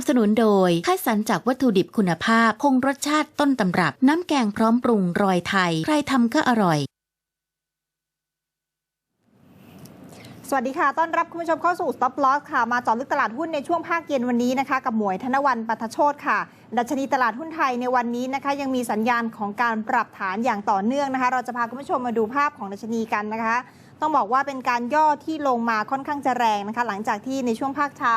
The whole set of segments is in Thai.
นับสนุนโดยคัดสรรจากวัตถุดิบคุณภาพ คงรสชาติต้นตำรับ น้ำแกงพร้อมปรุงรอยไทย ใครทำก็อร่อย สวัสดีค่ะ ต้อนรับคุณผู้ชมเข้าสู่ Stop Loss ค่ะ มาเจอลึกตลาดหุ้นในช่วงภาคเย็นวันนี้นะคะ กับหมวยธนวันปัทโชตค่ะ ดัชนีตลาดหุ้นไทยในวันนี้นะคะ ยังมีสัญญาณของการปรับฐานอย่างต่อเนื่องนะคะ เราจะพาคุณผู้ชมมาดูภาพของดัชนีกันนะคะ ต้องบอกว่าเป็นการย่อที่ลงมาค่อนข้างจะแรงนะคะ หลังจากที่ในช่วงภาคเช้า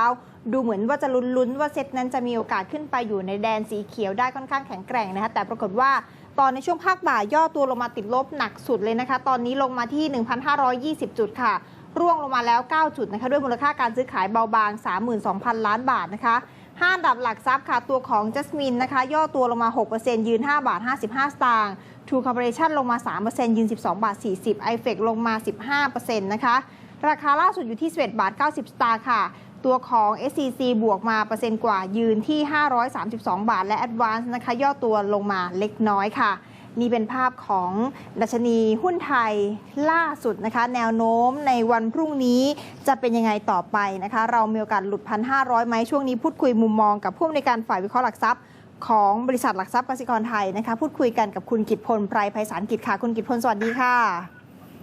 ดูเหมือนว่าจะลุ้นๆว่าเซตนั้นจะมีโอกาสขึ้นไปอยู่ในแดนสีเขียวได้ค่อนข้างแข็งแกร่งนะคะ แต่ปรากฏว่าตอนในช่วงภาคบ่ายย่อตัวลงมาติดลบหนักสุดเลยนะคะ ตอนนี้ลงมาที่ 1,520 จุดค่ะ ร่วงลงมาแล้ว 9 จุดนะคะ ด้วยมูลค่าการซื้อขายเบาบาง 32,000 ล้านบาทนะคะ ห้าดับหลักทรัพย์ค่ะ ตัวของจัสมินนะคะ ย่อตัวลงมา 6%ยืน 5 บาท 55 สตางค์ทูคอร์ปอเรชั่นลงมา 3%ยืน 12 บาท 40 i f e c ลงมา 15%นะคะ ราคาล่าสุดอยู่ที่ 11 บาท 90 สตางค์ค่ะ ตัวของ SCC บวกมาเปอร์เซ็นต์กว่ายืนที่ 532 บาท และ Advance นะคะ ย่อตัวลงมาเล็กน้อยค่ะ นี่เป็นภาพของดัชนีหุ้นไทยล่าสุดนะคะ แนวโน้มในวันพรุ่งนี้จะเป็นยังไงต่อไปนะคะ เรามีโอกาสหลุด 1,500 ไหมช่วงนี้พูดคุยมุมมองกับผู้อำนวยการฝ่ายวิเคราะห์หลักทรัพย์ของบริษัทหลักทรัพย์กสิกรไทยนะคะ พูดคุยกันกับคุณกิตพลไพรไพศาลกิจค่ะคุณกิตพลสวัสดีค่ะ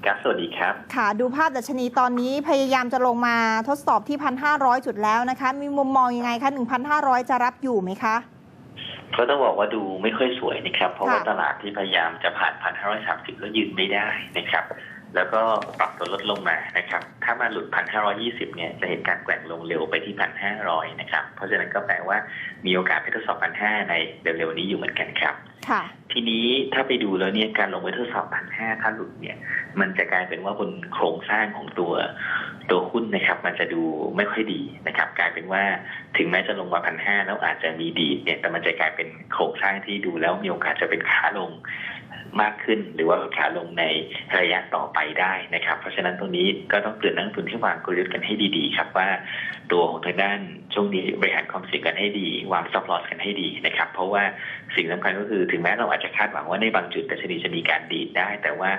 ครับสวัสดีครับ ค่ะ ดูภาพดัชนีตอนนี้พยายามจะลงมาทดสอบที่ 1,500 จุดแล้วนะคะ มีมุมมองยังไงคะ 1,500 จะรับอยู่ไหมคะ ก็ต้องบอกว่าดูไม่ค่อยสวยนะครับ เพราะว่าค่ะตลาดที่พยายามจะผ่านพันห้าร้อยสามสิบแล้วยืนไม่ได้นะครับ แล้วก็ปรับตัวลดลงมานะครับ ถ้ามาหลุดพันห้าร้อยี่สิบเนี่ยจะเห็นการแกว่งลงเร็วไปที่พันห้าร้อยนะครับ เพราะฉะนั้นก็แปลว่ามีโอกาสไปทดสอบพันห้าในเร็วๆนี้อยู่เหมือนกันครับค่ะ ทีนี้ถ้าไปดูแล้วเนี่ยการลงไปทดสอบพันห้าถ้าหลุดเนี่ย มันจะกลายเป็นว่าบนโครงสร้างของตัวตัวหุ้นนะครับ มันจะดูไม่ค่อยดีนะครับ กลายเป็นว่าถึงแม้จะลงมาพันห้าแล้วอาจจะมีดีเนี่ยแต่มันจะกลายเป็นโครงสร้างที่ดูแล้วมีโอกาสจะเป็นขาลงมากขึ้นหรือว่าขาลงในระยะต่อไปได้นะครับ เพราะฉะนั้นตรงนี้ก็ต้องเตือนนักลงทุนให้วางกลยุทธ์กันให้ดีๆ ครับว่าตัวของทางด้านช่วงนี้บริหารความเสี่ยงกันให้ดี วาง stop loss กันให้ดีนะครับ เพราะว่าสิ่งสำคัญก็คือถึงแม้เราอาจจะคาดหวังว่าในบางจุดดัชนีจะมีการดีดได้ แต่ว่า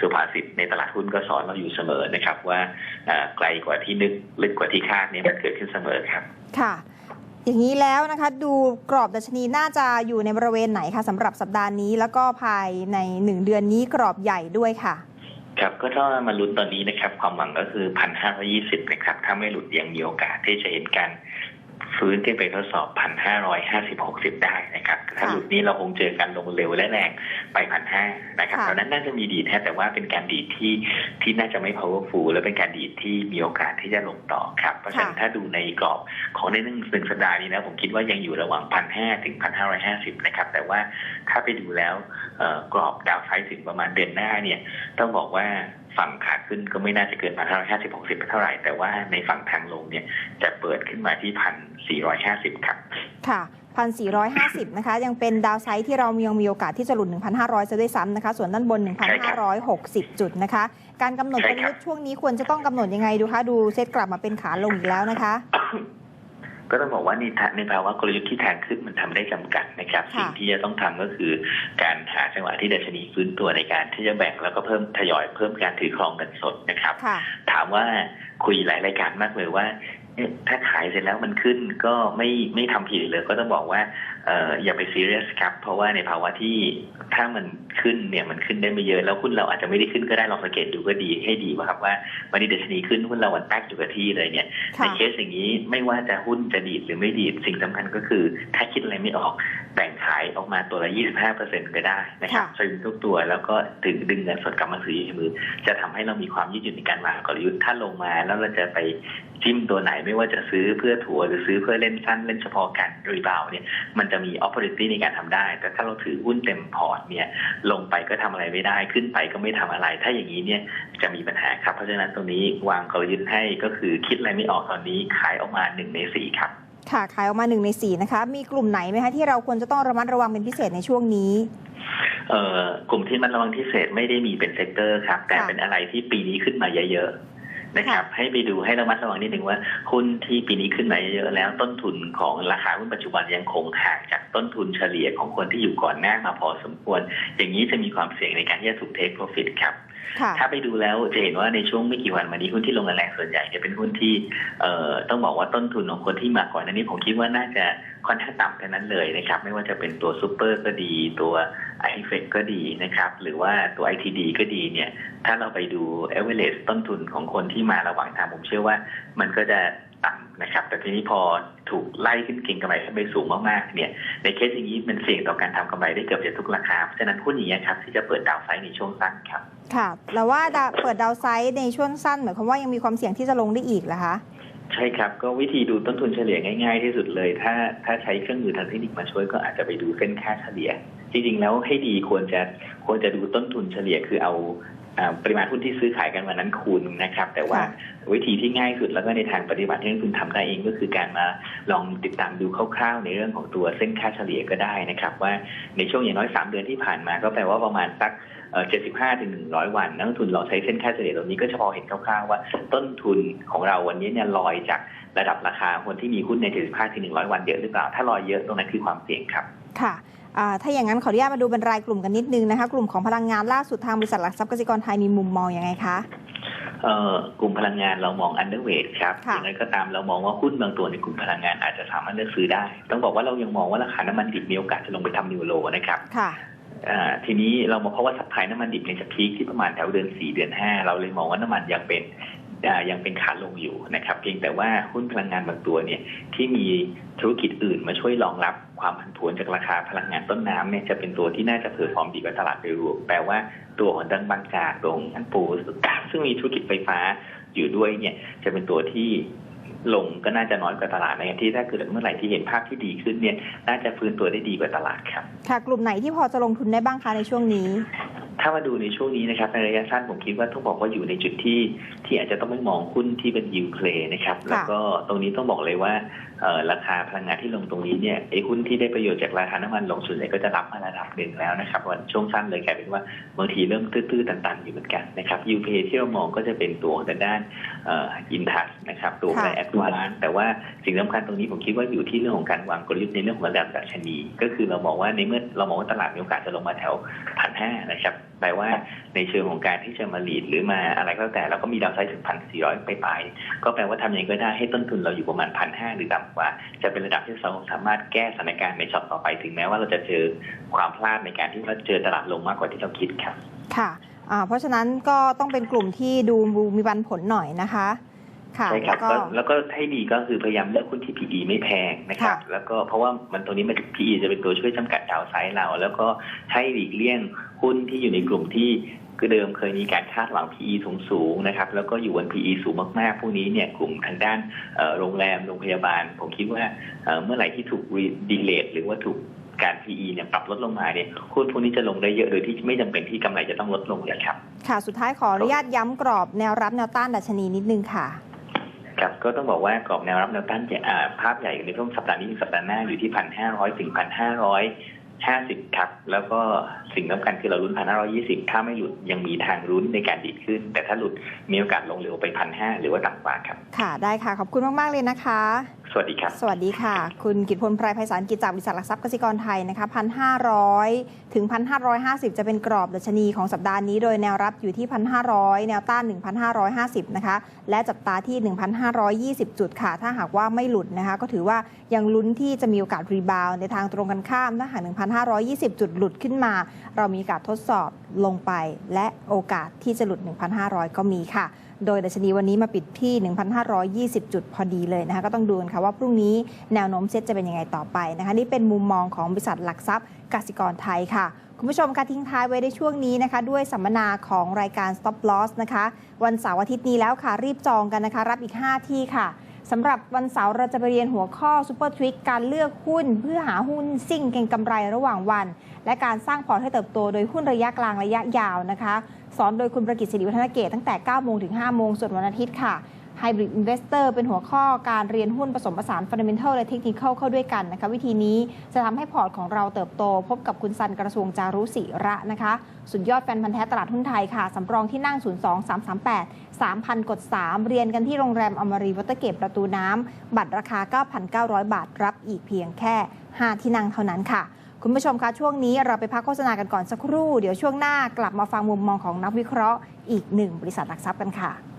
สุภาษิตในตลาดหุ้นก็สอนเราอยู่เสมอนะครับ ว่าเอ่อไกลกว่าที่นึกลึกกว่าที่คาดเนี่ยมันเกิดขึ้นเสมอครับ ค่ะ อย่างนี้แล้วนะคะดูกรอบดัชนีน่าจะอยู่ในบริเวณไหนคะสำหรับสัปดาห์นี้ แล้วก็ภายใน1เดือนนี้กรอบใหญ่ด้วยค่ะครับก็ถ้ามาลุ้นตอนนี้นะครับ ความหวังก็คือพันห้าร้อยี่สิบนะครับ ถ้าไม่หลุดยังมีโอกาสที่จะเห็นการ ฟื้นขึ้นไปทดสอบพันห้าร้อยห้าสิบหกสิบได้นะครับ ถ้าหลุดนี้เราคงเจอการลงเร็วและแรงไปพันห้านะครับค่ะตอนนั้นน่าจะมีดีดแท้แต่ว่าเป็นการดีดที่ที่น่าจะไม่ powerful และเป็นการดีดที่มีโอกาสที่จะลงต่อครับ เพราะฉะนั้นถ้าดูในกรอบของในหนึ่งหนึ่งสัปดาห์นี้นะ ผมคิดว่ายังอยู่ระหว่างพันห้าถึงพันห้าร้อยห้าสิบนะครับ แต่ว่าถ้าไปดูแล้วเอ่อกรอบดาวไซด์ถึงประมาณเดือนหน้าเนี่ย ต้องบอกว่า ฝั่งขาขึ้นก็ไม่น่าจะเกินมา5 5 0 60เท่าไหร่ แต่ว่าในฝั่งทางลงเนี่ยจะเปิดขึ้นมาที่พันสี่ร้อยห้าสิบครับ ค่ะพันสี่ร้อยห้าสิบนะคะ ยังเป็นดาวไซด์ที่เรายังมีโอกาสที่จะหลุดหนึ่งพันห้าร้อยจะด้วยซ้ำนะคะ ส่วนด้านบนหนึ่งพันห้าร้อยหกสิบจุดนะคะ การกำหนดกลยุทธ์ช่วงนี้ควรจะต้องกำหนดยังไงดูคะ ดูเซตกลับมาเป็นขาลงอีกแล้วนะคะ ก็ต้องบอกว่าในทางในภาวะกลยุทธ์ที่ทางขึ้นมันทำได้จำกัดนะครับค่ะสิ่งที่จะต้องทำก็คือการหาจังหวะที่ดัชนีฟื้นตัวในการที่จะแบ่งแล้วก็เพิ่มทยอยเพิ่มการถือครองเงินสดนะครับค่ะถามว่าคุยหลายรายการมากเลยว่าเอ๊ะ ถ้าขายเสร็จแล้วมันขึ้นก็ไม่ไม่ทำผิดเลย ก็ต้องบอกว่าเอ่ออย่าไปซีเรียสครับ เพราะว่าในภาวะที่ถ้ามันขึ้นเนี่ยมันขึ้นได้ไม่เยอะแล้วหุ้นเราอาจจะไม่ได้ขึ้นก็ได้ลองสังเกตดูก็ดีให้ดีว่าครับว่าวันนี้ดัชนีขึ้นหุ้นเราวันแป๊กอยู่กับที่เลยเนี่ยในค่ะเคสอย่างนี้ไม่ว่าจะหุ้นจะดีดหรือไม่ดีดสิ่งสำคัญก็คือ ถ้าคิดอะไรไม่ออกแบ่งขายออกมาตัวละ 25%ก็ได้นะครับค่ะซื้อทุกตัวแล้วก็ถึงดึงเงินสดกลับมาซื้อในมือ จะทำให้เรามีความยืดหยุ่นในการวางกลยุทธ์ถ้าลงมาแล้วเราจะไปจิ้มตัวไหนไม่ว่าจะซื้อเพื่อถัวหรือซื้อเพื่อเล่นสั้นเล่นเฉพาะการรีบาวเนี่ยมันจะมี opportunity ในการทำได้ แต่ถ้าเราถือหุ้นเต็มพอร์ตเนี่ยลงไปก็ทำอะไรไม่ได้ขึ้นไปก็ไม่ทำอะไร ถ้าอย่างนี้เนี่ยจะมีปัญหาครับเพราะฉะนั้นตรงนี้วางกลยุทธ์ให้ก็คือคิดอะไรไม่ออกตอนนี้ขายออกมาหนึ่งในสี่ครับค่ะขายออกมา1ใน4นะคะ มีกลุ่มไหนไหมคะที่เราควรจะต้องระมัดระวังเป็นพิเศษในช่วงนี้เอ่อกลุ่มที่มันระวังพิเศษไม่ได้มีเป็นเซกเตอร์ครับ แต่ค่ะเป็นอะไรที่ปีนี้ขึ้นมาเยอะๆ นะครับให้ไปดูให้ระมัดระวังนิดนึงว่าหุ้นที่ปีนี้ขึ้นมาเยอะแล้ว ต้นทุนของราคาหุ้นปัจจุบันยังคงห่างจากต้นทุนเฉลี่ยของคนที่อยู่ก่อนหน้ามาพอสมควร อย่างนี้จะมีความเสี่ยงในการที่จะถูกเทคโปรฟิตครับ ถ้าไปดูแล้วจะเห็นว่าในช่วงไม่กี่วันมานี้หุ้นที่ลงแรงส่วนใหญ่จะเป็นหุ้นที่เอ่อต้องบอกว่าต้นทุนของคนที่มาก่อนหน้นนี้ผมคิดว่าน่าจะค่อนข้างต่ำแค่นั้นเลยนะครับ ไม่ว่าจะเป็นตัวซูเปอร์ก็ดี ตัวไอเฟกก็ดีนะครับ หรือว่าตัวไอทีดีก็ดีเนี่ย ถ้าเราไปดูเอเวอเรสต้นทุนของคนที่มาระหว่างทางผมเชื่อว่ามันก็จะ ต่ำนะครับ แต่ทีนี้พอถูกไล่ขึ้นเก่งกำไรขึ้นไปสูงมากๆเนี่ยในเคสอย่างนี้มันเสี่ยงต่อการทำกำไรได้เกือบจะทุกราคาเพราะฉะนั้นหุ้นอย่างนี้ยครับที่จะเปิดดาวไซด์ในช่วงสั้นครับค่ะแล้วว่าดาวเปิดดาวไซด์ในช่วงสั้นหมายความว่ายังมีความเสี่ยงที่จะลงได้อีกเหรอคะใช่ครับ ก็วิธีดูต้นทุนเฉลี่ยง่าย ๆ ที่สุดเลย ถ้าถ้าใช้เครื่องมือทางเทคนิคมาช่วยก็อาจจะไปดูเส้นค่าเฉลี่ยจริงๆแล้วให้ดีควรจะควรจะดูต้นทุนเฉลี่ยคือเอาอ่า ปริมาณหุ้นที่ซื้อขายกันวันนั้นคูณนะครับ แต่ว่าค่ะวิธีที่ง่ายสุดแล้วก็ในทางปฏิบัติที่นักลงทุนทำได้เองก็คือการมาลองติดตามดูคร่าวๆ ในเรื่องของตัวเส้นค่าเฉลี่ยก็ได้นะครับ ว่าในช่วงอย่างน้อย 3 เดือนที่ผ่านมาก็แปลว่าประมาณสักเอ่อ75ถึง100วันนักลงทุนลองใช้เส้นค่าเฉลี่ยตรงนี้ก็จะพอเห็นคร่าวๆว่าต้นทุนของเราวันนี้เนี่ยลอยจากระดับราคาคนที่มีหุ้นใน75ถึง100วันเยอะหรือเปล่า ถ้าลอยเยอะตรงนั้นคือความเสี่ยงครับ ค่ะอ่า ถ้าอย่างนั้นขออนุญาตมาดูเป็นรายกลุ่มกันนิดนึงนะคะ กลุ่มของพลังงานล่าสุดทางบริษัทหลักทรัพย์กสิกรไทยมีมุมมองยังไงคะเอ่อกลุ่มพลังงานเรามอง underweight ครับค่ะอย่างไรก็ตามเรามองว่าหุ้นบางตัวในกลุ่มพลังงานอาจจะสามารถเลือกซื้อได้ ต้องบอกว่าเรายังมองว่าราคาน้ำมันดิบมีโอกาสจะลงไปทำนิวโลนะครับค่ะอ่าทีนี้เรามาเพราะว่าสัพพลายน้ำมันดิบเนี่ยจะพีคที่ประมาณแถวเดือน4เดือน 5 เราเลยมองว่าน้ำมันยังเป็นอ่า ยังเป็นขาลงอยู่นะครับ เพียงแต่ว่าหุ้นพลังงานบางตัวเนี่ยที่มีธุรกิจอื่นมาช่วยรองรับความผันผวนจากราคาพลังงานต้นน้ำเนี่ยจะเป็นตัวที่น่าจะเพอร์ฟอร์มดีกว่าตลาดโดยรวมแปลว่าตัวของดังบางจากตัวของอันปูซึ่งมีธุรกิจไฟฟ้าอยู่ด้วยเนี่ยจะเป็นตัวที่ลงก็น่าจะน้อยกว่าตลาดในที่ถ้าเกิดเมื่อไหร่ที่เห็นภาพที่ดีขึ้นเนี่ยน่าจะฟื้นตัวได้ดีกว่าตลาดครับค่ะกลุ่มไหนที่พอจะลงทุนได้บ้างคะในช่วงนี้ ถ้ามาดูในช่วงนี้นะครับในระยะสั้นผมคิดว่าต้องบอกว่าอยู่ในจุดที่ที่อาจจะต้องไม่มองหุ้นที่เป็นยิวเพลย์นะครับ แล้วก็ตรงนี้ต้องบอกเลยว่าเอ่อราคาพลังงานที่ลงตรงนี้เนี่ยไอ้หุ้นที่ได้ประโยชน์จากราคาน้ำมันลงส่วนใหญ่ก็จะรับมาระดับหนึ่งแล้วนะครับวันช่วงสั้นเลยกลายเป็นว่าบางทีเริ่มตื้อๆตันๆอยู่เหมือนกันนะครับยิวเพลย์ที่เรามองก็จะเป็นตัวของทางด้านอินทัสนะครับตัวค่ะในแอดวานแต่ว่าสิ่งสำคัญตรงนี้ผมคิดว่าอยู่ที่เรื่องของการวางกลยุทธ์ในเรื่องของระดับดัชนี ก็คือเรามองว่าในเมื่อเรามองว่าตลาดมีโอกาสจะลงมาแถวพันห้านะครับแปลว่าในเชิงของการที่จะมาหลีดหรือมาอะไรก็แล้วแต่เราก็มีดาวไซด์ถึงพันสี่ร้อยไปไปก็แปลว่าทำยังไงก็ได้ให้ต้นทุนเราอยู่ประมาณพันห้าหรือต่ำกว่า จะเป็นระดับที่เราสามารถแก้สถานการณ์ในช็อตต่อไปถึงแม้ว่าเราจะเจอความพลาดในการที่เราเจอตลาดลงมากกว่าที่เราคิดครับค่ะเพราะฉะนั้นก็ต้องเป็นกลุ่มที่ดูมีวันผลหน่อยนะคะ ใช่คแล้รับวก็ก็แล้วก็ให้ดีก็คือพยายามเลือกหุ้นที่ PE ไม่แพงนะครับค่ะแล้วก็เพราะว่ามันตรงนี้มัน PE จะเป็นตัวช่วยจำกัดดาวไซด์เรา แล้วก็ให้หลีกเลี่ยงหุ้นที่อยู่ในกลุ่มที่คือเดิมเคยมีการคาดหวัง PE สูงสูงๆนะครับ แล้วก็อยู่บน PE สูงมากๆ พวกนี้เนี่ยกลุ่มทางด้านเอ่อโรงแรมโรงพยาบาล ผมคิดว่าเอ่อเมื่อไหร่ที่ถูกดีเลทหรือว่าถูกการ PE เนี่ยปรับลดลงมาเนี่ยหุ้นพวกนี้จะลงได้เยอะโดยที่ไม่จำเป็นที่กำไรจะต้องลดลงเลยครับ ค่ะ สุดท้ายขออนุญาตย้ำกรอบแนวรับแนวต้านดัชนีนิดนึงค่ะ ครับก็ต้องบอกว่ากรอบแนวรับแนวต้านจะอ่ภาพใหญ่ในช่วงสัปดาห์นี้สัปดาห์หน้าอยู่ที่พันห้าร้อยถึงพันห้าร้อยห้าสิบครับแล้วก็สิ่งสำคัญคือเราลุ้นพันห้าร้อยี่สิบถ้าไม่หลุดยังมีทางลุ้นในการดีดขึ้น แต่ถ้าหลุดมีโอกาสลงเหลือไปพันห้าหรือว่าต่ำกว่าครับ ค่ะได้ค่ะ ขอบคุณมาก ๆ เลยนะคะ สวัสดีครับ สวัสดีค่ะ คุณกิตพลไพรไพศาลกิจจากบริษัทหลักทรัพย์กสิกรไทยนะคะพันห้าร้อยถึงพันห้าร้อยห้าสิบจะเป็นกรอบดัชนีของสัปดาห์นี้ โดยแนวรับอยู่ที่พันห้าร้อยแนวต้านหนึ่งพันห้าร้อยห้าสิบนะคะและจับตาที่หนึ่งพันห้าร้อยยี่สิบจุดค่ะ ถ้าหากว่าไม่หลุดนะคะ ก็ถือว่ายังลุ้นที่จะมีโอกาสรีบาวในทางตรงกันข้ามถ้าหาก1,520จุดหลุดขึ้นมา เรามีโอกาสทดสอบลงไป และโอกาสที่จะหลุด1,500ก็มีค่ะโดยดัชนีวันนี้มาปิดที่ 1,520 จุดพอดีเลยนะคะก็ต้องดูกันค่ะว่าพรุ่งนี้แนวโน้มเซ็ตจะเป็นยังไงต่อไปนะคะนี่เป็นมุมมองของบริษัทหลักทรัพย์กสิกรไทยค่ะคุณผู้ชมคะทิ้งท้ายไว้ในช่วงนี้นะคะ ด้วยสัมมนาของรายการ Stop Loss นะคะ วันเสาร์อาทิตย์นี้แล้วค่ะ รีบจองกันนะคะ รับอีก 5 ที่ค่ะสำหรับวันเสาร์เราจะไปเรียนหัวข้อ Super Trick การเลือกหุ้น เพื่อหาหุ้นซิ่งเก็งกำไรระหว่างวัน และการสร้างพอร์ตให้เติบโตโดยหุ้นระยะกลางระยะยาวนะคะ สอนโดยคุณประกิตศิริวัฒนเกตตั้งแต่ 9 โมงถึง 5 โมงส่วนวันอาทิตย์ค่ะ Hybrid Investor เป็นหัวข้อการเรียนหุ้นผสมผสาน Fundamental และ Technical เข้าด้วยกันนะคะ วิธีนี้จะทำให้พอร์ตของเราเติบโต พบกับคุณซันกระทรวงจารุศิระนะคะ สุดยอดแฟนพันธ์แท้ตลาดหุ้นไทยค่ะสำรองที่นั่ง 02 338 3,000 กด 3 เรียนกันที่โรงแรมอมรีวัตเกตประตูน้ำบัตรราคา 9,900 บาทรับอีกเพียงแค่ 5 ที่นั่งเท่านั้นค่ะ คุณผู้ชมคะช่วงนี้เราไปพักโฆษณากันก่อนสักครู่ เดี๋ยวช่วงหน้ากลับมาฟังมุมมองของนักวิเคราะห์อีกหนึ่งบริษัทหลักทรัพย์กันค่ะ